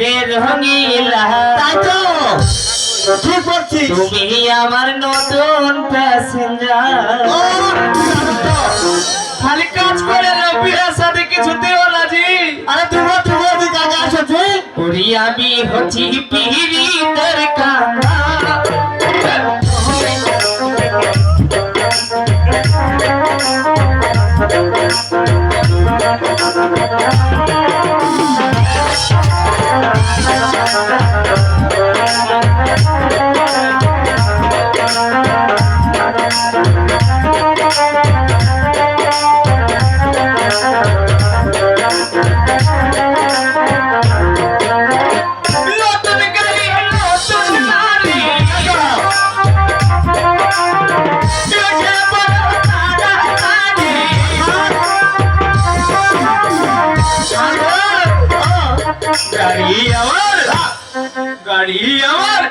রে রঙিলা তাই তো। ঠিক বলছিস। তুমি আমার নতুন প্যাসেঞ্জার। খালি কাজ করে রবির সাথে কিছু দিও না জি আরে বল, তুই কাজে আসছিস ওরি আমি হচ্ছি পিড়ি কান্না। নতুন গাড়ি আমার। গাড়ি আমার।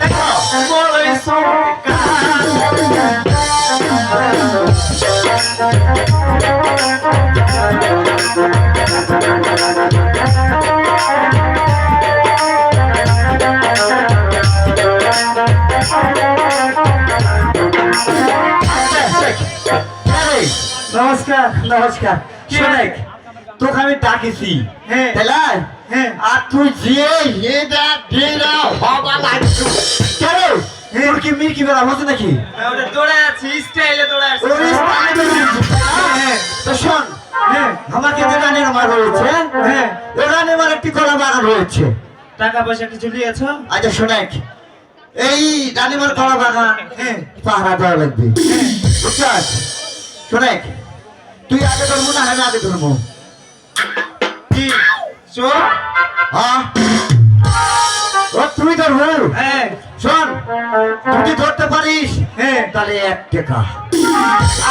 এই, নমস্কার নমস্কার। শোনেক তোকে আমি ডাকিছি। হ্যাঁ। তাহলে। আর তুই যে এটা ডেরা হবা লাগছো। কেন তোর কি মির্কি বেড়া হচ্ছে নাকি? ওটা দৌড়ে আছি স্টাইলে দৌড়ে আছি। ওর স্টাইলে। বেরিয়েছে। হ্যাঁ। তো শোন হ্যাঁ। আমাকে যে রানী আমার রয়েছে হ্যাঁ। এ রানী আমার একটি কলা বাগান রয়েছে টাকা পয়সা কিছু দিয়েছ আচ্ছা শোনেক এই রানীমার কলা বাগান হ্যাঁ। পাহারা দেওয়া লাগবে। তুই আগে ধরবো না আমি আগে ধরবো কি? শো হ্যাঁ ও তুই ধরবো হ্যাঁ। শোন যদি ধরতে পারিস হ্যাঁ। তাহলে এক টাকা।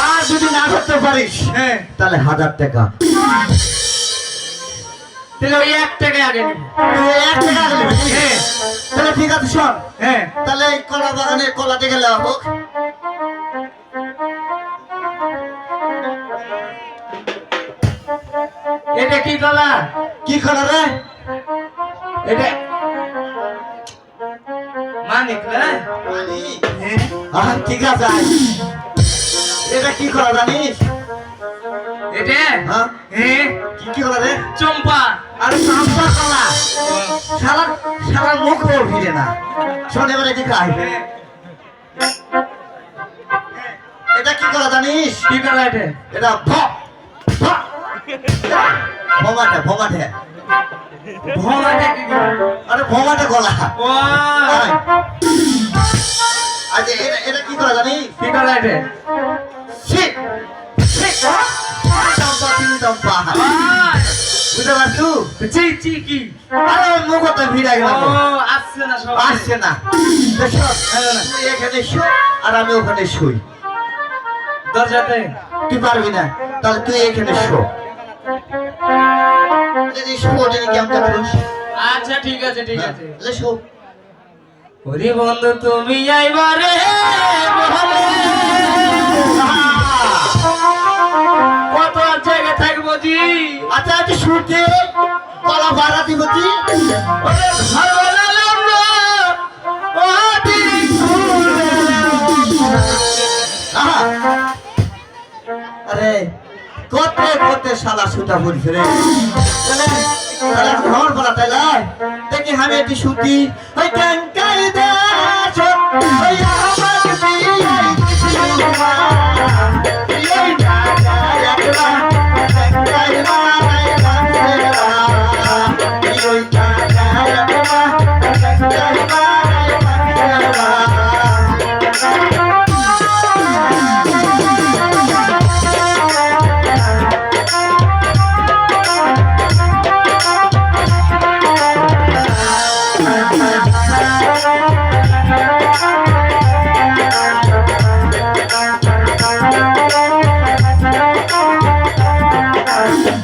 আর যদি না ধরতে পারিস হ্যাঁ। তাহলে হাজার টাকা। তাহলে এক টাকা আগে এক টাকা আগে হ্যাঁ। তাহলে ঠিক আছে শোন। হ্যাঁ। তাহলে এই কলা বাগানে কলা থেকে হোক। এটা কি কলা? কি কলা রে? এটা মানিক। না হ্যাঁ ঠিক আছে এটা কি কলা জানিস? এটা? হ্যাঁ। হ্যাঁ কি কি কলা রে? চম্পা। আর চাম্পা কলা শালা শালা মুখ ভিড়ে না। শোন এবারে আয় হ্যাঁ, এটা কি কলা জানিস? কি কলা এটা? এটা ভ ভমাটে ভমাটে ভমাটা কি আরে ভমাটে গলা। আচ্ছা এটা এটা কি কলা জানিস? কি কলা এটা? চম্পা তিন চম্পা। বুঝতে পারছু? চি চি কি? আরে ওর মুখতে ভিড়ে গেল। ও আসছে না সব আসছে না। শোন, তুই এখানে শো আর আমি ওখানে শুই। দরজাতে। তুই পারবি না। তাহলে তুই এখানে শো। আচ্ছা ঠিক আছে ঠিক আছে। ওরে বন্ধু তুমি আইবারে কত জায়গা থাকব জি? আচ্ছা আচ্ছা শুতে কলা ভাড়া দিব শালা সুতা রে। তাহলে তাহলে ঘর বলা তাইলে দেখি আমি একটি সুতি। ওই কাঙ্কাই দাস